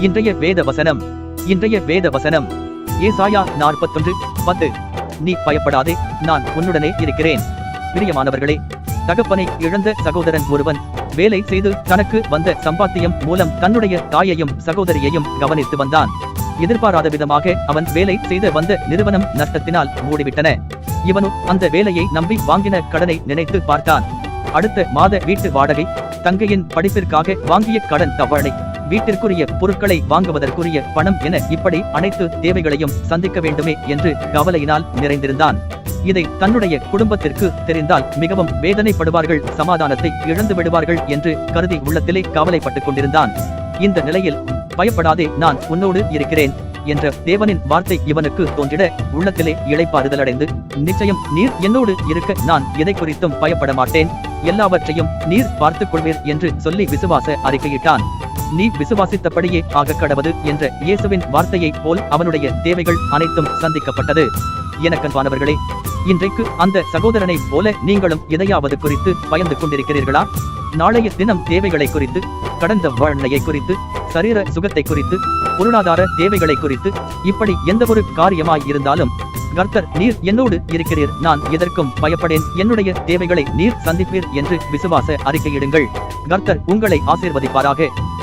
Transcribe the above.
இன்றைய வேத வசனம். இன்றைய வேத வசனம். ஏசாயா நாற்பத்தொன்று பத்து. நீ பயப்படாதே நான் உன்னுடனே இருக்கிறேன். பிரியமானவர்களே தகப்பனை இழந்த சகோதரன் ஒருவன் வேலை செய்து தனக்கு வந்த சம்பாத்தியம் மூலம் தன்னுடைய தாயையும் சகோதரியையும் கவனித்து வந்தான். எதிர்பாராத விதமாக அவன் வேலை செய்து வந்த நிறுவனம் நஷ்டத்தினால் மூடிவிட்டன. இவனும் அந்த வேலையை நம்பி வாங்கின கடனை நினைத்து பார்த்தான். அடுத்த மாத வீட்டு வாடகை தங்கையின் படிப்பிற்காக வாங்கிய கடன் தவணை. வீட்டிற்குரிய பொருட்களை வாங்குவதற்குரிய பணம் என இப்படி அனைத்து தேவைகளையும் சந்திக்க வேண்டுமே என்று கவலையினால் நிறைந்திருந்தான். இதை தன்னுடைய குடும்பத்திற்கு தெரிந்தால் மிகவும் வேதனைப்படுவார்கள் சமாதானத்தை இழந்து விடுவார்கள் என்று கருதி உள்ளத்திலே கவலைப்பட்டுக் கொண்டிருந்தான். இந்த நிலையில் பயப்படாதே நான் உன்னோடு இருக்கிறேன் என்ற தேவனின் வார்த்தை இவனுக்கு தோன்றிட உள்ளத்திலே இழைப்பாறுதலடைந்து நிச்சயம் நீர் என்னோடு இருக்க நான் எதை குறித்தும் பயப்பட மாட்டேன் எல்லாவற்றையும் நீர் பார்த்துக் கொள்வீர் என்று சொல்லி விசுவாச அறிக்கையிட்டான். நீ விசுவாசித்தபடியே ஆக கடவது என்ற இயேசுவின் வார்த்தையைப் போல் அவனுடைய தேவைகள் அனைத்தும் சந்திக்கப்பட்டது. எனக்கன்பானவர்களே இன்றைக்கு அந்த சகோதரனைப் போல நீங்களும் எதையாவது குறித்து பயந்து கொண்டிருக்கிறீர்களா? நாளைய தினம் தேவைகளை குறித்து கடந்த வாழ்நிலையை குறித்து சரீர சுகத்தை குறித்து பொருளாதார தேவைகளை குறித்து இப்படி எந்த ஒரு காரியமாய் இருந்தாலும் கர்த்தர் நீர் என்னோடு இருக்கிறீர் நான் எதற்கும் பயப்படேன் என்னுடைய தேவைகளை நீர் சந்திப்பீர் என்று விசுவாச அறிக்கையிடுங்கள். கர்த்தர் உங்களை ஆசீர்வதிப்பாராக.